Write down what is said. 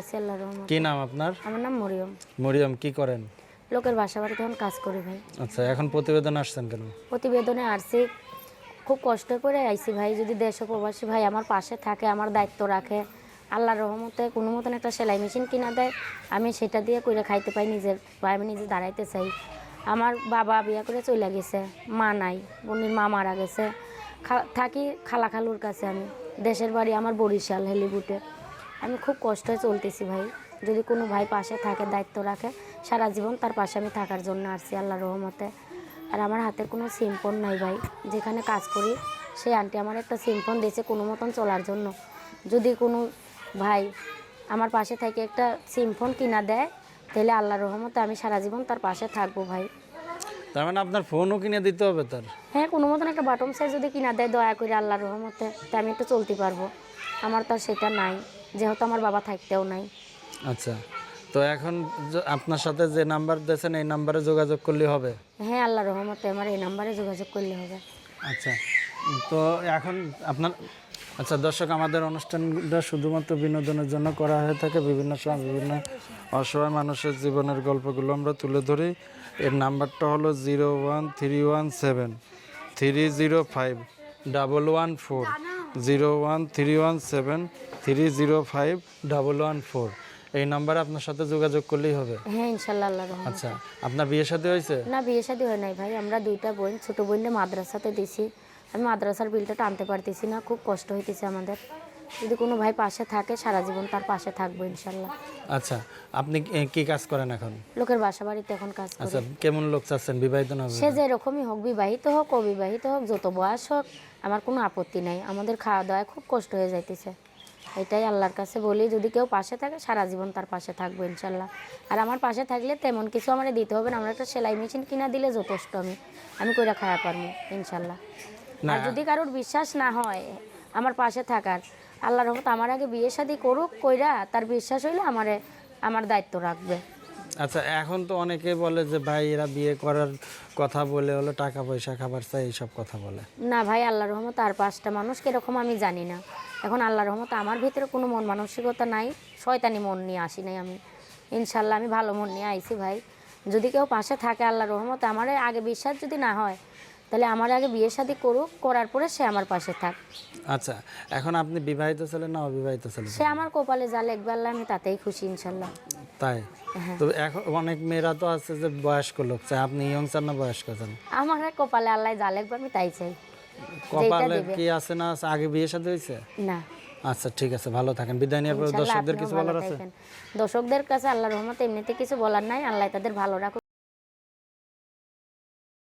আছি আল্লাহর রহমত। কি নাম আপনার? আমার নাম মরিয়ম। মরিয়ম কি করেন? লোকের বাসা বাড়িতে এখন কাজ করি ভাই। আচ্ছা এখন প্রতিবেদন আসছেন কেন? প্রতিবেদনে আসছি। খুব কষ্ট করে আইছি ভাই যদি দেশ প্রবাসী ভাই আমার পাশে থাকে আমার দায়িত্ব রাখে আল্লাহর রহমতে কোনো মতন একটা সেলাই মেশিন কিনা দেয় আমি সেটা দিয়ে করে খাইতে পাই নিজের পায়ে আমি নিজে দাঁড়াইতে চাই। আমার বাবা বিয়ে করে চলে গেছে মা নাই বোনের মা মারা গেছে। থাকি খালা খালুর কাছে আমি দেশের বাড়ি আমার বরিশাল হেলিবুটে। আমি খুব কষ্টে চলতেছি ভাই। যদি কোনো ভাই পাশে থাকে দায়িত্ব রাখে সারা জীবন তার পাশে আমি থাকার জন্য আসছি আল্লাহর রহমতে। আর আমার হাতের কোনো সিমফোন নাই ভাই। যেখানে কাজ করি সেই আন্টি আমার একটা সিমফোন দিয়েছে কোনো মতন চলার জন্য। যদি কোনো ভাই আমার পাশে থেকে একটা সিমফোন কিনা দেয় তাহলে আল্লাহর রহমতে আমি সারা জীবন তার পাশে থাকব ভাই। তার মানে আপনার ফোনও কিনে দিতে হবে তার? হ্যাঁ কোনো মতন একটা বাটন সাইজ যদি কিনা দেয় দয়া করে আল্লাহর রহমতে তা আমি একটু চলতে পারব। আমার তো সেটা নাই। যেহেতু আমার বাবা থাকতেও নাই। আচ্ছা তো এখন আপনার সাথে যে নাম্বার দিয়েছেন এই নাম্বারে যোগাযোগ করলে হবে? হ্যাঁ আল্লাহর রহমতে আমার এই নাম্বারে যোগাযোগ করলে হবে। আচ্ছা তো এখন আপনার আচ্ছা দর্শক আমাদের অনুষ্ঠানটা শুধুমাত্র বিনোদনের জন্য করা হয়ে থাকে। বিভিন্ন সময় বিভিন্ন অসহায় মানুষের জীবনের গল্পগুলো আমরা তুলে ধরি। এর নাম্বারটা হলো zero one three one seven three zero five double one four. Zero one three one seven three zero five double one four. এই নাম্বারে আপনার সাথে যোগাযোগ করলেই হবে। হ্যাঁ আল্লাহর রহমতে। আচ্ছা আপনার বিয়ে সাথে হয়েছে? না বিয়ে শাদী হয় নাই ভাই। আমরা দুইটা বোন ছোট বোনলে মাদ্রাসাতে দিছি। আমি মাদ্রাসার বিলটা টানতে পারতেছি না খুব কষ্ট হইতেছে আমাদের। যদি কোনো ভাই পাশে থাকে সারা জীবন তার পাশে থাকব ইনশাল্লাহ। আচ্ছা আপনি কি- কাজ করেন এখন? লোকের বাসা বাড়িতে এখন কাজ করি। আচ্ছা কেমন লোক চাচ্ছেন? বিবাহিত না সে যেরকমই হোক বিবাহিত হোক অবিবাহিত হোক যত বয়স হোক আমার কোনো আপত্তি নাই। আমাদের খাওয়া দাওয়ায় খুব কষ্ট হয়ে যাইতেছে। এটাই আল্লাহর কাছে বলি যদি কেউ পাশে থাকে সারা জীবন তার পাশে থাকব ইনশাল্লাহ। আর আমার পাশে থাকলে তেমন কিছু আমার দিতে হবে না। আমার একটা সেলাই মেশিন কিনা দিলে যথেষ্ট আমি। আমি কইরা খাওয়া পারব ইনশাল্লাহ। আর যদি কারোর বিশ্বাস না হয় আমার পাশে থাকার আল্লাহর রহমত আমার আগে বিয়ে শাদি করুক কইরা তার বিশ্বাস হইলে আমারে আমার দায়িত্ব রাখবে। আচ্ছা এখন তো অনেকে বলে যে ভাই এরা বিয়ে করার কথা বলে হলো টাকা পয়সা খাবার চাই এইসব কথা বলে। না ভাই আল্লাহ রহমত আর পাঁচটা মানুষ কীরকম আমি জানি না। এখন আল্লাহ রহমত আমার ভিতরে কোনো মন মানসিকতা নাই শয়তানি মন নিয়ে আসি নাই আমি। ইনশাল্লাহ আমি ভালো মন নিয়ে আইছি ভাই। যদি কেউ পাশে থাকে আল্লাহ রহমত আমার আগে বিশ্বাস যদি না হয় তাহলে আমার আগে বিয়ে শাদি করুক করার পরে সে আমার পাশে থাক। আচ্ছা এখন আপনি বিবাহিত ছিলেন না অবিবাহিত ছিলেন? সে আমার কপালে যা লিখবে আল্লাহ আমি তাতেই খুশি ইনশাল্লাহ। তাই? হ্যাঁ। তো এখন অনেক মেয়েরা তো আছে যে বয়স্ক লোক চাই আপনি ইয়ং চান না বয়স্ক চান? আমার কপালে আল্লাহ যা লিখবে আমি তাই চাই। কপালে কি আছে না আছে? আগে বিয়ে সাথে হয়েছে? না। আচ্ছা ঠিক আছে ভালো থাকেন। বিদায় নেওয়ার পর দর্শকদের কিছু বলার আছে? দর্শকদের কাছে আল্লাহ রহমত এমনিতে কিছু বলার নাই। আল্লাহ তাদের ভালো রাখুক।